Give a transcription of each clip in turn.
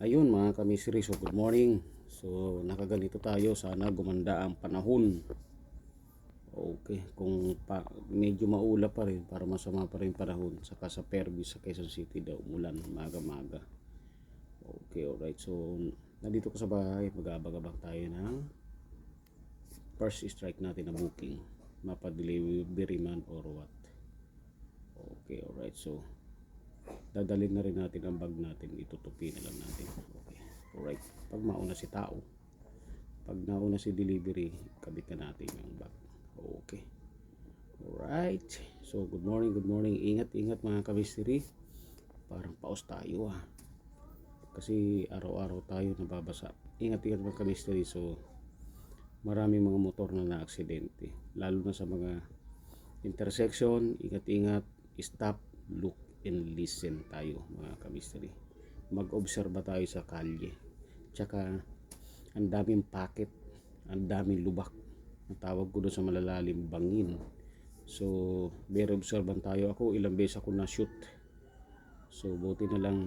Ayun mga kamisri, so good morning. So nakaganito tayo, sana gumanda ang panahon. Okay, kung pa, medyo maula pa rin para masama pa rin panahon saka sa Fairview sa Quezon City daw umulan maga-maga. Okay, alright. So nandito ko sa bahay, mag-aabang-abang tayo ng first strike natin na booking. Mapa-delivery man or what. Okay, alright. So dadalhin na rin natin ang bag natin. Itutupi na lang natin. Okay. Alright. Pag mauna si tao pag nauna si delivery kabit na natin yung bag. Okay. Alright. So good morning good morning. Ingat ingat mga kabisteri parang paus tayo ah. Kasi araw-araw tayo nababasa. Ingat ingat mga kabisteri so maraming mga motor na na-aksidente. Lalo na sa mga intersection. Ingat ingat. Stop look and listen tayo mga kamisteri mag-obserba tayo sa kalye. Tsaka ang daming packet ang daming lubak. Ang tawag ko doon sa malalalim bangin. So very observant tayo. Ako ilang beses ako na shoot so buti na lang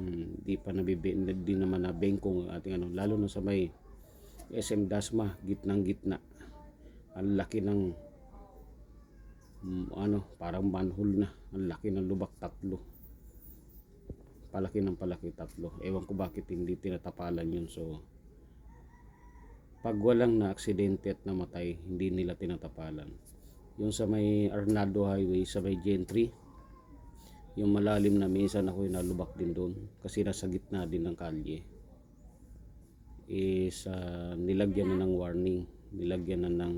di pa nabibi di naman na bengkong ang ating ano lalo na sa may SM Dasma gitnang gitna. Ang laki ng mm, ano parang manhole na. Ang laki ng lubak tatlo palaki ng palaki tatlo. Ewan ko bakit hindi tinatapalan yun. So pag walang na aksidente at namatay hindi nila tinatapalan. Yung sa may Arnaldo Highway sa may Gentry yung malalim na minsan ako yung nalubak din doon kasi nasa gitna din ng kalye. Is ah, nilagyan na ng warning. Nilagyan na ng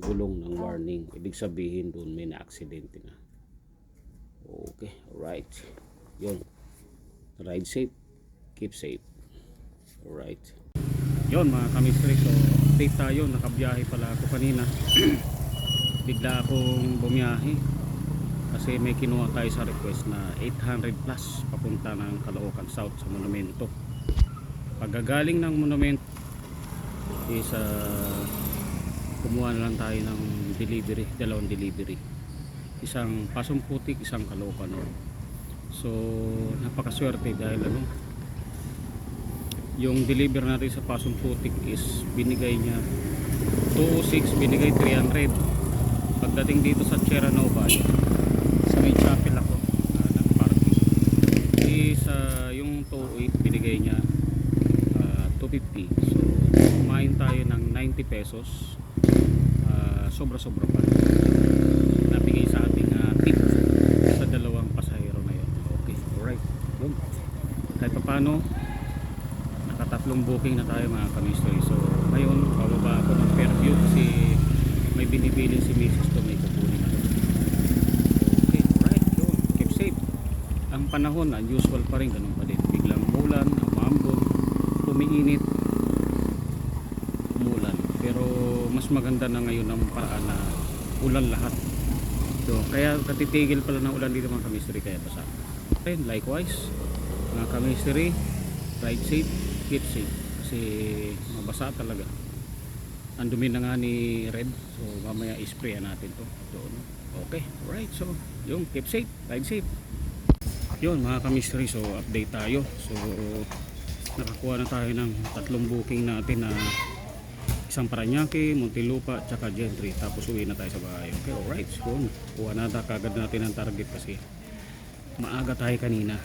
gulong ng warning. Ibig sabihin doon may na-aksidente na. Okay alright. Yun ride safe. Keep safe. Alright. Yun mga kamistri so update tayo. Nakabiyahe pala ako kanina. Bigla akong bumiyahe. Kasi may kinuha tayo sa request na 800 plus papunta ng Caloocan South sa monumento. Pagagaling ng monumento is uh, kumuha na lang tayo ng delivery dalawang delivery. Isang pasong putik isang Caloocan so napakaswerte dahil ano yung deliver natin sa pasong putik is binigay niya 206 binigay 300 pagdating dito sa Sierra Nova sa may chapel ako uh, nag-parking is uh, yung 208 binigay niya uh, 250 so kumain tayo ng 90 pesos. Uh, sobra sobra pa nabigay sa ating uh, tip sa dalawang pasahero na yun okay alright yun kahit pa paano nakatatlong booking na tayo mga kamistoy. So ngayon bababa ako ng Fairview kasi may binibili si Mrs. to may kukunin ako. Okay alright yun. Keep safe. Ang panahon unusual pa rin ganun pa din. Biglang umulan umambon umiinit umulan pero mas maganda na ngayon ang paraan na ulan lahat. So kaya katitigil pala ng ulan dito mga kamistry kaya basa. Okay likewise mga kamistry ride safe keep safe. Kasi mabasa talaga. Ang dumi na nga ni Red. So mamaya isprayan natin to. Doon. Okay. Alright so yung keep safe ride safe. Yun mga kamistry so update tayo. So nakakuha na tayo ng tatlong booking natin na isang Paranaque, Muntinlupa, tsaka Gentry. Tapos uwi na tayo sa bahay. Okay alright. So kuha na kagad natin ang target kasi maaga tayo kanina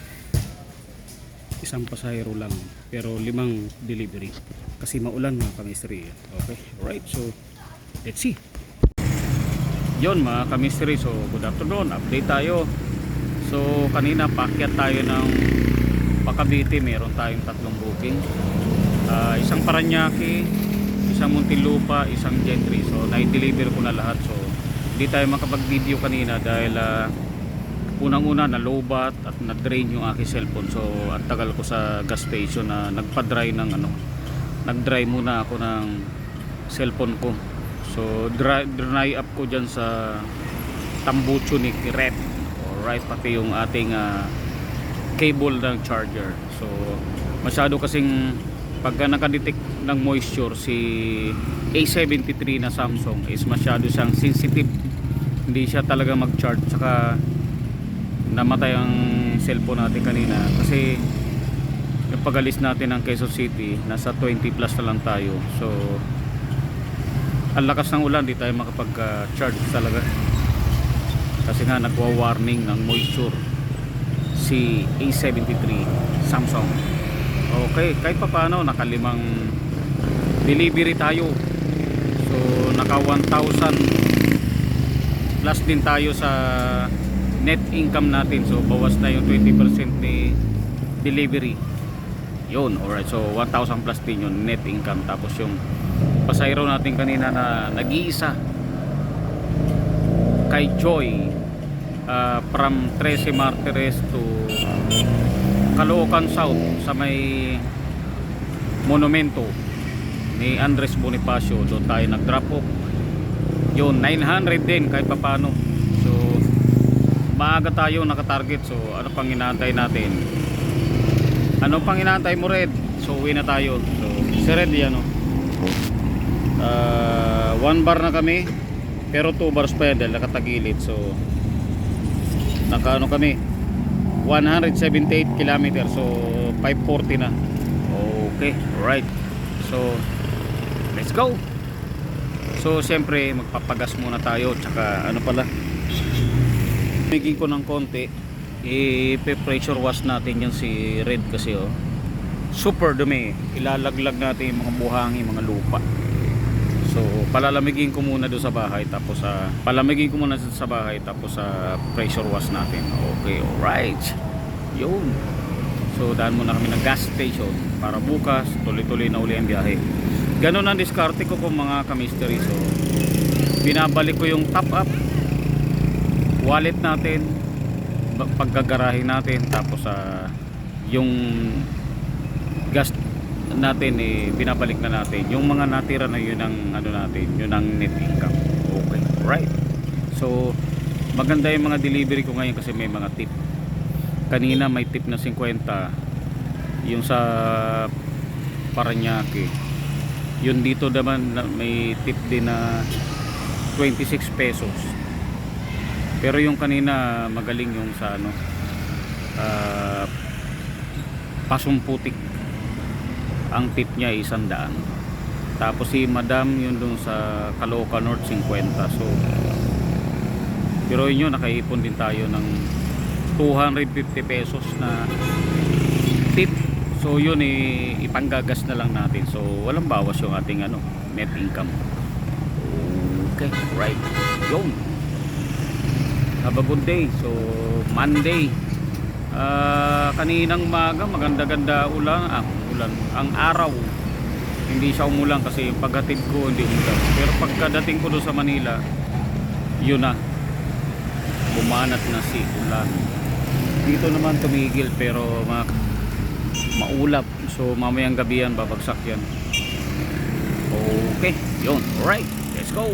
isang pasahero lang pero limang delivery. Kasi maulan mga kamistry okay alright so let's see. Yon mga kamistry so good afternoon update tayo. So kanina paakyat tayo ng Pakabiti meron tayong tatlong booking. Ah, isang Paranaque isang Muntinlupa isang Gentry. So na-deliver ko na lahat. So hindi tayo makapag video kanina dahil ah, unang-una na lowbat at na-drain yung aking cellphone. So ang tagal ko sa gas station na nagpa-dry ng ano nag-dry muna ako ng cellphone ko. So dry, dry up ko dyan sa tambucho ni Red alright pati yung ating ah, cable ng charger. So masyado kasing pagka nakadetect ng moisture si A73 na Samsung is masyado siyang sensitive. Hindi siya talaga mag-charge. Saka namatay ang cellphone natin kanina kasi pagalis natin ng Quezon City nasa 20 plus na lang tayo. So ang lakas ng ulan di tayo makapag uh, charge talaga. Kasi nga nagwa-warning ng moisture. Si A73 Samsung. Okay kahit pa paano nakalimang delivery tayo. So naka 1,000 plus din tayo sa net income natin. So bawas na yung 20% ni delivery. Yun alright. So 1,000 plus din yung net income. Tapos yung pasayro natin kanina na nag-iisa kay Joy uh, from 13 Martires to Caloocan South sa may monumento ni Andres Bonifacio. Doon tayo nag drop off. Yun 900 din kahit papano maaga tayo nakatarget. So ano pang inaantay natin? Ano pang inaantay mo Red? So uwi na tayo. So si Red yan o uh, one bar na kami pero two bars pa yan dahil nakatagilid. So naka ano kami 178 km so 540 na. Okay right so let's go. So siyempre magpapagas muna tayo. Tsaka ano pala Bigyan ko ng konti i-pressure wash natin yan si Red kasi oh. Super dumi. Ilalaglag natin yung mga buhangin mga lupa. So palalamigin ko muna doon sa bahay tapos sa palamigin ko muna sa bahay tapos sa pressure wash natin. Okay alright. Yun. So daan muna kami ng gas station para bukas tuloy-tuloy na uli ang biyahe. Ganun ang diskarte ko kung mga kamisteri so binabalik ko yung top up wallet natin paggagarahe natin tapos sa yung gas natin eh binabalik na natin. Yung mga natira na yun ang ano natin yun ang net income. Okay. Right. So maganda yung mga delivery ko ngayon kasi may mga tip. Kanina may tip na 50 yung sa Paranaque. Yun dito naman na- may tip din na 26 pesos pero yung kanina magaling yung sa ano uh, pasumputik. Ang tip niya ay isang daan tapos si madam yun dun sa Caloocan North 50 so pero yun nakaipon din tayo ng 250 pesos na tip. So yun eh, ipanggagas na lang natin. So walang bawas yung ating ano net income. Okay right. Yun have a good day. So Monday. Ah, kaninang maga maganda-ganda ulan. Ah, ulan. Ang araw hindi siya umulan kasi paghatid ko hindi umulan. Pero pagkadating ko doon sa Manila yun na. Bumanat na si ulan. Dito naman tumigil pero ma maulap. So mamayang gabi yan babagsak yan. Okay yun. Alright let's go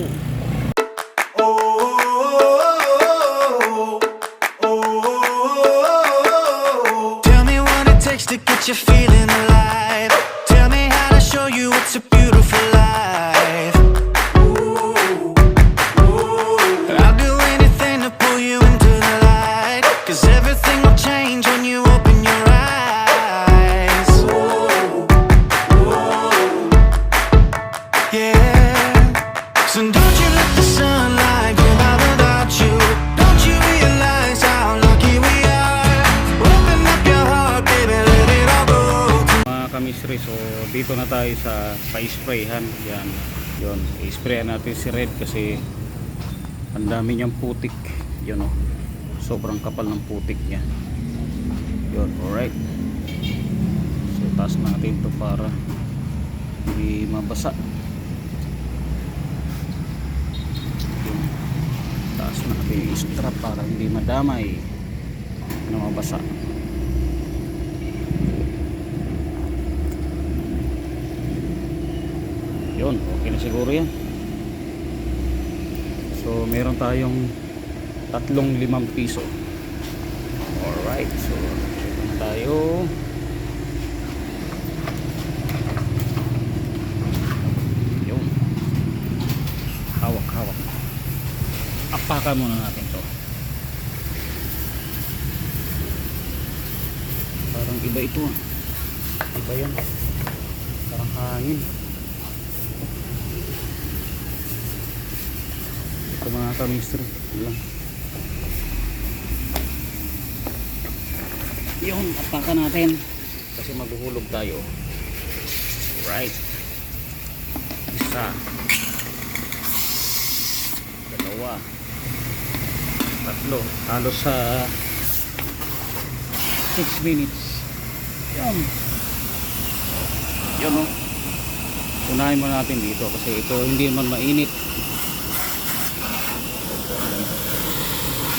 pa-sprayhan. Yan. Yun. I-sprayan natin si red kasi ang dami niyang putik. Yun o sobrang kapal ng putik niya. Yun alright. So taas natin to para hindi mabasa. Yun. taas natin yung strap para hindi madamay. Na mabasa yun okay na siguro yan. So meron tayong tatlong limang piso. Alright so ito na tayo. Yun. Hawak hawak apakan muna natin to. Parang iba ito ah. Ba yan? Parang hangin. Ito mga kamistro. Lang. Yun, apakan natin. Kasi maghuhulog tayo. Right. Isa. Dalawa. Tatlo. Halos sa 6 minutes. Yan. Yun o. Unahin mo natin dito kasi ito hindi man mainit.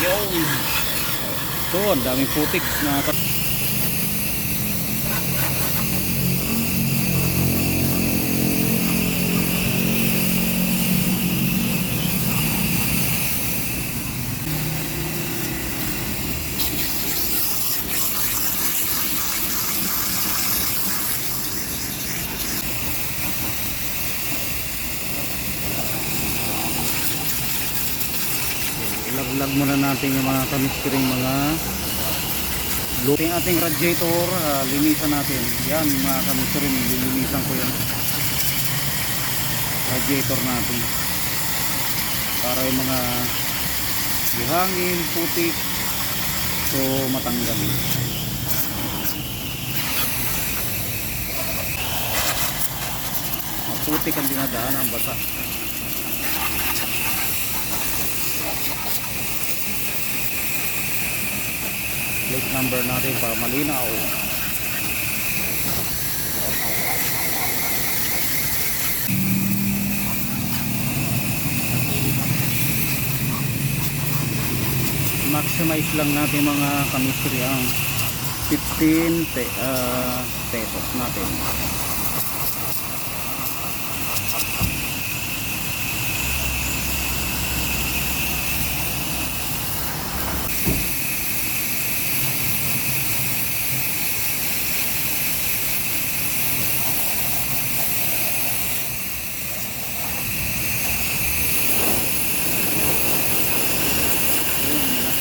Yun. Ito, ang daming putik na Ilaglag muna natin yung mga kamiskiring mga Yung ating radiator, ah, linisan natin. Yan mga kamiskiring, lilinisan ko yan. Radiator natin. Para yung mga buhangin, putik, so matanggal. Maputik ang dinadaan ang basa. Plate number natin para malinaw. Maximize lang natin mga chemistry ang 15 pe, ah, pesos natin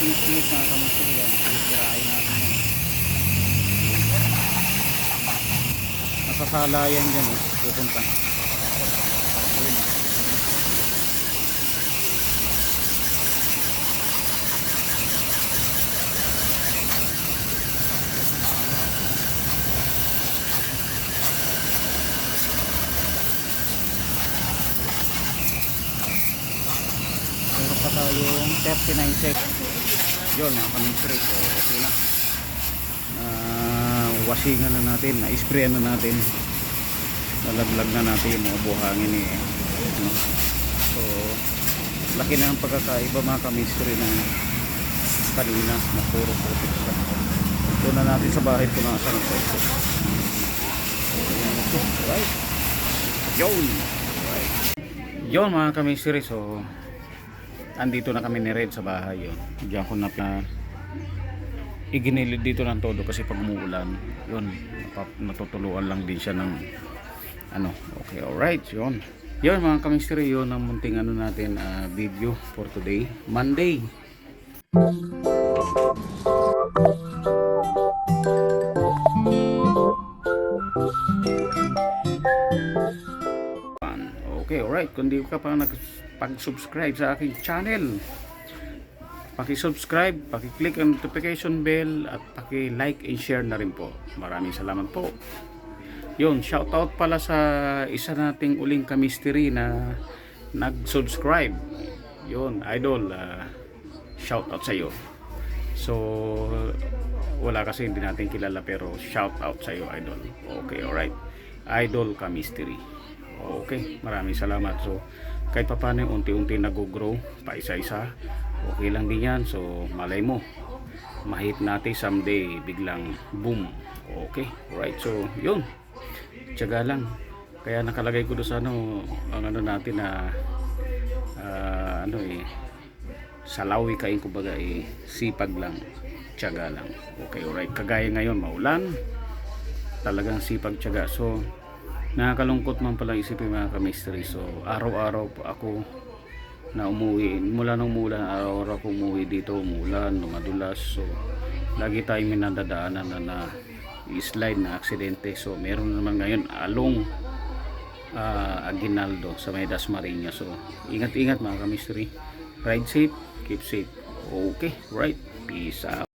Ayun, nasinis-sinis na chemistry yan sisirain natin yan nasasala yan dyan eh pupunta Ayun. Meron pa tayong 39 seconds. Yun, mga kamisri. So, okay na. Na wasingan na natin, na sprayan na natin. Nalaglag na natin yung mga buhangin eh. No? So, laki na ang pagkakaiba mga kamisri ng kanina na puro putik siya. Ito na natin sa bahay ko na asang sesto. Right? Yun! Right. Yun mga kamisri. So, andito na kami ni Red sa bahay yun. Diyan ko na na iginilid dito ng todo kasi pag umuulan yun natutuluan lang din siya ng ano okay alright yun yun mga kamistry yun ang munting ano natin ah, video for today Monday Okay, alright. Kung di ka pa nag-subscribe sa aking channel, paki-subscribe, paki-click ang notification bell at paki-like and share na rin po. Maraming salamat po. Yun, shoutout pala sa isa nating uling kamisteri na nag-subscribe. Yun, idol, uh, shoutout sa iyo. So, wala kasi hindi natin kilala pero shoutout sa iyo, idol. Okay, alright. Idol kamisteri. Okay, maraming salamat. So, kahit pa paano unti-unti nag-grow, pa isa-isa, okay lang din yan. So, malay mo, mahit natin someday, biglang boom. Okay, alright. So, yun. Tiyaga lang. Kaya nakalagay ko doon sa ano, ang ano natin na, ah, ano eh, salawi kain kumbaga eh, sipag lang. Tiyaga lang. Okay, alright. Kagaya ngayon, maulan. Talagang sipag tiyaga. So, nakakalungkot man pala isipin mga kamistry so araw-araw ako na umuwi. Mula nung umulan araw-araw ako umuwi dito umulan lumadulas so lagi tayong minadadaanan na, na slide na aksidente. So meron naman ngayon along ah, Aguinaldo sa may Dasmariñas so ingat ingat mga kamistry ride safe keep safe. Okay right. Peace out